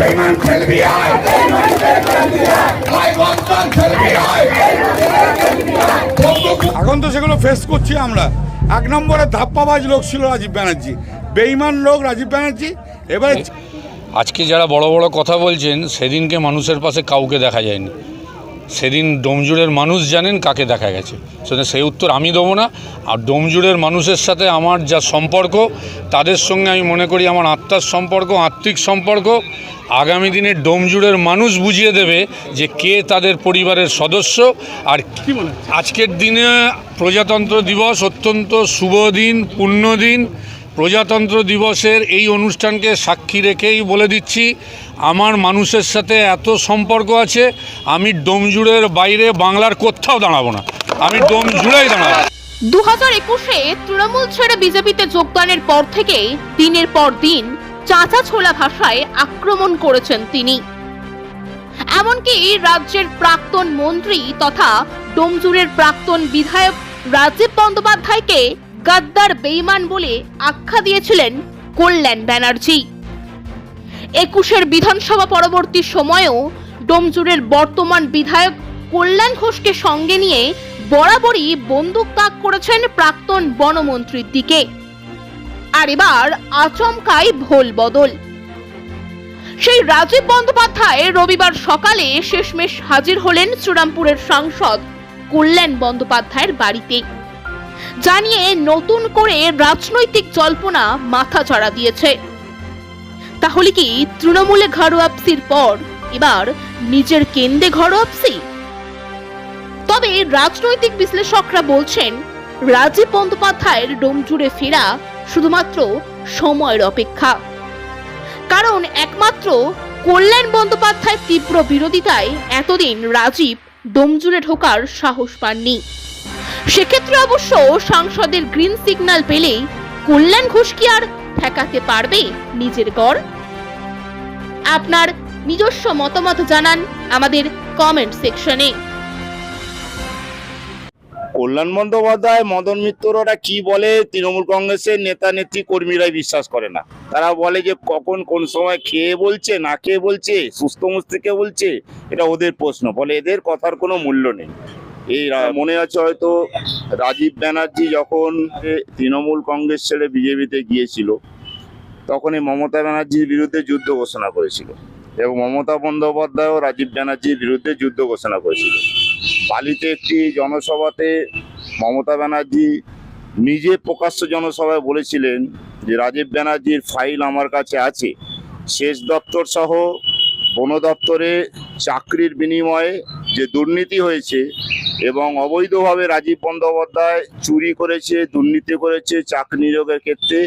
বেমান খেলবি আয় এখন তো সেগুলো ফেস করছি আমরা। এক নম্বরে ধাপ্পাবাজ লোক ছিল রাজীব ব্যানার্জি। বেইমান লোক রাজীব ব্যানার্জি। এবারে আজকে যারা বড় বড় কথা বলছেন সেদিনকে মানুষের পাশে কাউকে দেখা যায়নি। সেদিন ডোমজুড়ের মানুষ জানেন কাকে দেখা গেছে। সেটা সেই উত্তর আমি দেবো না। আর ডোমজুড়ের মানুষের সাথে আমার যা সম্পর্ক তাদের সঙ্গে আমি মনে করি আমার আত্মার সম্পর্ক আত্মিক সম্পর্ক। আগামী দিনে ডোমজুড়ের মানুষ বুঝিয়ে দেবে যে কে তাদের পরিবারের সদস্য। আর কি আজকের দিনে প্রজাতন্ত্র দিবস অত্যন্ত শুভ দিন পুণ্য দিন। প্রজাতন্ত্র দিবসের এই অনুষ্ঠানকে সাক্ষী রেখেই বলে দিচ্ছি, আমার মানুষের সাথে এত সম্পর্ক আছে, আমি ডোমজুড়ের বাইরে বাংলার কোথাও দাঁড়াবো না। আমি ডোমজুড়েই দাঁড়াবো। দু হাজার একুশে তৃণমূল ছেড়ে বিজেপিতে যোগদানের পর থেকে দিনের পর দিন চাচা ছোলা ভাষায় আক্রমণ করেছেন তিনি। এমনকি রাজ্যের প্রাক্তন মন্ত্রী তথা ডোমজুরের প্রাক্তন বিধায়ক রাজীব বন্দ্যোপাধ্যায়কে গাদ্দার বেইমান বলে আখ্যা দিয়েছিলেন কল্যাণ ব্যানার্জি। একুশের বিধানসভা পরবর্তী সময়েও ডোমজুরের বর্তমান বিধায়ক কল্যাণ ঘোষকে সঙ্গে নিয়ে বরাবরই বন্দুক তাক করেছেন প্রাক্তন বনমন্ত্রীর দিকে। আর এবার আচমকাই ভোল বদল। সেই রাজীব বন্দ্যোপাধ্যায় রবিবার সকালে শেষমেশ হাজির হলেন শ্রীরামপুরের সাংসদ কল্যাণ বন্দ্যোপাধ্যায়ের বাড়িতে। জানিয়ে নতুন করে রাজনৈতিক জল্পনা মাথা চড়া দিয়েছে। তাহলে কি তৃণমূলে ঘরোয়াপসির পর এবার নিজের কেন্দ্রে ঘরোয়াপসি তবে রাজনৈতিক বিশ্লেষকরা বলছেন, রাজীব বন্দ্যোপাধ্যায়ের ডোমজুড়ে ফেরা শুধুমাত্র সময়ের অপেক্ষা। কারণ একমাত্র কল্যাণ বন্দ্যোপাধ্যায়ের তীব্র বিরোধিতায় এতদিন রাজীব ডোমজুড়ে ঢোকার সাহস পাননি। সেক্ষেত্রে অবশ্য সাংসদের গ্রিন সিগন্যাল পেলেই কল্যাণ ঘোষ কি আর ঠেকাতে পারবে নিজের গড়? আপনার নিজস্ব মতামত জানান আমাদের কমেন্ট সেকশনে কল্যাণ বন্দ্যোপাধ্যায়, মদন মিত্ররা কি বলে তৃণমূল কংগ্রেসের নেতা নেত্রী কর্মীরাই বিশ্বাস করে না। তারা বলে যে কখন কোন সময় খেয়ে বলছে, না খেয়ে বলছে, সুস্থ মস্তিষ্কে বলছে, এটা ওদের প্রশ্ন। বলে এদের কথার কোনো মূল্য নেই। এই রা- মনে আছে হয়তো রাজীব ব্যানার্জি যখন তৃণমূল কংগ্রেস ছেড়ে বিজেপিতে গিয়েছিল, তখনই মমতা ব্যানার্জির বিরুদ্ধে যুদ্ধ ঘোষণা করেছিল এবং মমতা বন্দ্যোপাধ্যায়ও রাজীব ব্যানার্জির বিরুদ্ধে যুদ্ধ ঘোষণা করেছিল। বালিতে একটি জনসভাতে মমতা ব্যানার্জি নিজে প্রকাশ্য জনসভায় বলেছিলেন যে, রাজীব ব্যানার্জির ফাইল আমার কাছে আছে। শেষ দপ্তর সহ বন দপ্তরে চাকরির বিনিময়ে যে দুর্নীতি হয়েছে এবং অবৈধভাবে রাজীব বন্দ্যোপাধ্যায় চুরি করেছে, দুর্নীতি করেছে, চাকরি নিয়োগের ক্ষেত্রে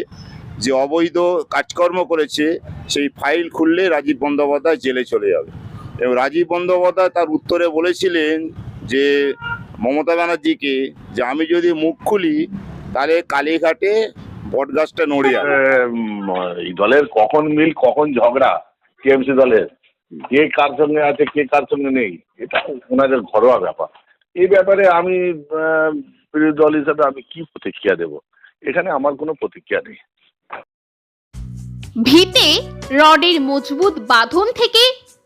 যে অবৈধ কাজকর্ম করেছে, সেই ফাইল খুললে রাজীব বন্দ্যোপাধ্যায় জেলে চলে যাবে। এবং রাজীব বন্দ্যোপাধ্যায় তার উত্তরে বলেছিলেন যে, মমতা ব্যানার্জিকে যে আমি যদি মুখ খুলি, তাহলে কালীঘাটে বটগাছটা নড়ে যাবে। এই দলের কখন মিল, কখন ঝগড়া? টিএমসি দলের? কে কার সঙ্গে আছে, কে কার সঙ্গে নেই, এটা ওনাদের ঘরোয়া ব্যাপার। এই ব্যাপারে আমি বিরোধী দল হিসাবে আমি কি প্রতিক্রিয়া দেব? এখানে আমার কোনো প্রতিক্রিয়া নেই। ভিতে রডের মজবুত বাঁধন থেকে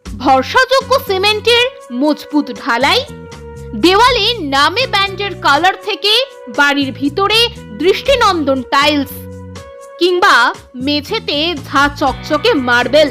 ভরসাযোগ্য সিমেন্টের মজবুত ঢালাই, দেওয়ালে নামে ব্যান্ডের কালার থেকে বাড়ির ভিতরে দৃষ্টিনন্দন টাইলস, কিংবা মেঝেতে ঝা চকচকে মার্বেল।